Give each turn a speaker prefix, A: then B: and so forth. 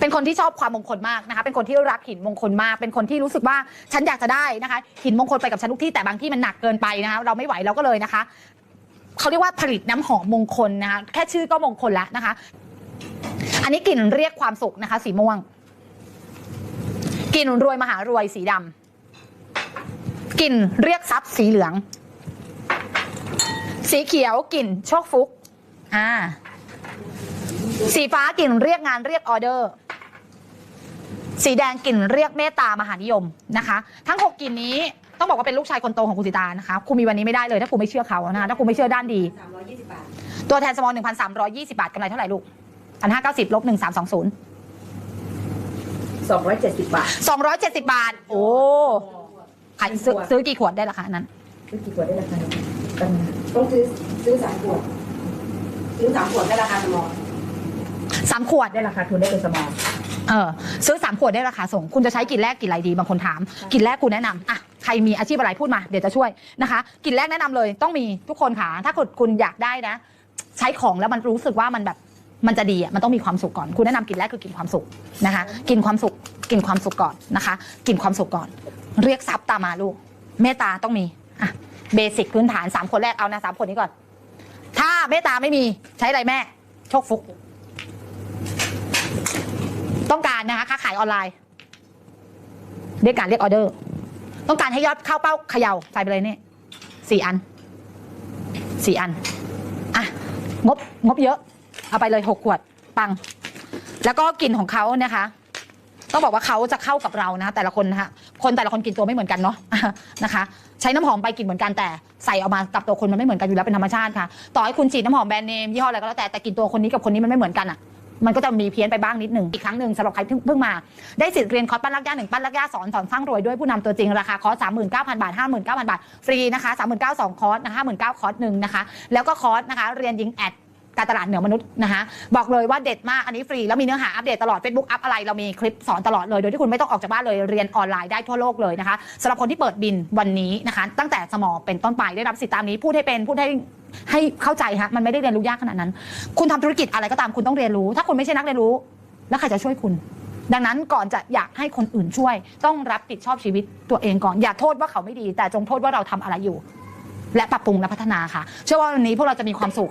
A: เป็นคนที่ชอบความมงคลมากนะคะ เป็นคนที่รักหินมงคลมาก เป็นคนที่รู้สึกว่าฉันอยากจะได้นะคะ หินมงคลไปกับฉันทุกที่แต่บางที่มันหนักเกินไปนะคะ เราไม่ไหวเราก็เลยนะคะเขาเรียกว่าผลิตน้ำหอมมงคลนะคะ แค่ชื่อก็มงคลแล้วนะคะ อันนี้กลิ่นเรียกความสุขนะคะ สีม่วงกลิ่นรวยมหารวยสีดำกลิ่นเรียกทรัพย์สีเหลือง สีเขียวกลิ่นโชคฟุกอ่าสีฟ้ากลิ่นเรียกงานเรียกออเดอร์ สีแดงกลิ่นเรียกเมตตามหานิยมนะคะ ทั้งหกกลิ่นนี้ต้องบอกว่าเป็นลูกชายคนโตของคุณสิตานะคะครูมีวันนี้ไม่ได้เลยถ้าครูไม่เชื่อเขานะคะถ้าครูไม่เชื่อด้านดี
B: สามร้อยยี่สิบบาท
A: ตัวแทนสมอล1,320บาทกำไรเท่าไหร่ลูก1,590ลบ1320
B: สองร้อยเจ็ดสิบบาท
A: 270บาท โอ้ขายซื้อซื้อกี่ขวดได้ราคานั้น
B: ซื้อกี่ขวดได้ราคาเนี้กันต้องซื้อซื้อสามขวด ซื้อสามขวดได้ราคาสมอ ล
A: 3ขวด
B: ได้ราคาทุนได้เป็นสมอล
A: เออซื้อ3ขวดได้ราคาส่ง คุณจะใช้กลิ่นแรกกลิ่นอะไรดีบางคนถามกลิ่นแรกกูแนะนำอะใครมีอาชีพอะไรพูดมาเดี๋ยวจะช่วยนะคะกลิ่นแรกแนะนำเลยต้องมีทุกคนค่ะ ถ้าคุณคุณอยากได้นะ ใช้ของแล้วมันรู้สึกว่ามันแบบมันจะดีอะมันต้องมีความสุขก่อน คุณแนะนำกลิ่นแรกคือกลิ่นความสุขนะคะกลิ่นความสุขกลิ่นความสุขก่อนนะคะกลิ่นความสุขก่อน เรียกทรัพย์ตามมาลูกเมตตาต้องมีอะเบสิกพื้นฐานสามคนแรกเอานะสามคนนี้ก่อน ถ้าเมตตาไม่มีใช้อะไรแม่ โชคฟุก ต้องการนะคะค้าขาย ออนไลน์เรียกการเรียกออเดอร์ ต้องการให้ยอดเข้าเป้าเขย่าใส่ไปเลยเนี่ยสี่อันสี่อันอะงบงบเยอะ เอาไปเลยหกขวดปัง แล้วก็กลิ่นของเขานะคะ ต้องบอกว่าเขาจะเข้ากับเรานะ แต่ละคนนะคะคนแต่ละคนกลิ่นตัวไม่เหมือนกันเนาะนะคะ ใช้น้ำหอมไปกลิ่นเหมือนกันแต่ใส่ออกมากับตัวคนมันไม่เหมือนกันอยู่แล้วเป็นธรรมชาติค่ะ ต่อให้คุณฉีดน้ำหอมแบรนด์เนมยี่ห้ออะไรก็แล้วแต่แต่กลิ่นตัวคนนี้กับคนนี้มันไม่เหมือนกันอะ มันก็จะมีเพี้ยนไปบ้างนิดหนึ่งอีกครั้งหนึ่งสำหรับใครเพิ่งมา ได้สิทธิ์เรียนคอร์สปั้นรักย่าหนึ่งปั้นรักย่าสอนสอนสร้างรวยด้วยผู้นำตัวจริงราคาคอร์สสามหมื่นเก้าพันบาทห้าหมื่นเก้าพันบาทฟรีนะคะสามหมื่นเก้าสองคอร์สนะคะห้าหมื่นเก้าคอร์สหนึ่งนะคะแล้วก็คอร์สนะคะเรียนยิงแอด การตลาดเหนือมนุษย์นะคะบอกเลยว่าเด็ดมากอันนี้ฟรีแล้วมีเนื้อหาอัปเดตตลอด Facebook อัพอะไรเรามีคลิปสอนตลอดเลย โดยที่คุณไม่ต้องออกจากบ้านเลยเรียนออนไลน์ได้ทั่วโลกเลยนะคะสำหรับคนที่เปิดบินวันนี้นะคะตั้งแต่สมอเป็นต้นไปได้รับสิทธิ์ตามนี้พูดให้เป็นพูดให้ให้เข้าใจฮะมันไม่ได้เรียนรู้ยากขนาดนั้น คุณทำธุรกิจอะไรก็ตามคุณต้องเรียนรู้ ถ้าคุณไม่ใช่นักเรียนรู้ แล้วใครจะช่วยคุณ ดังนั้นก่อนจะอยากให้คนอื่นช่วย ต้องรับผิดชอบชีวิตตัวเองก่อน อย่าโทษว่าเขาไม่ดี แต่จงโทษว่าเราทำอะไรอยู่ และปรับปรุงและพัฒนาค่ะ เชื่อว่าวันนี้พวกเราจะมีความสุข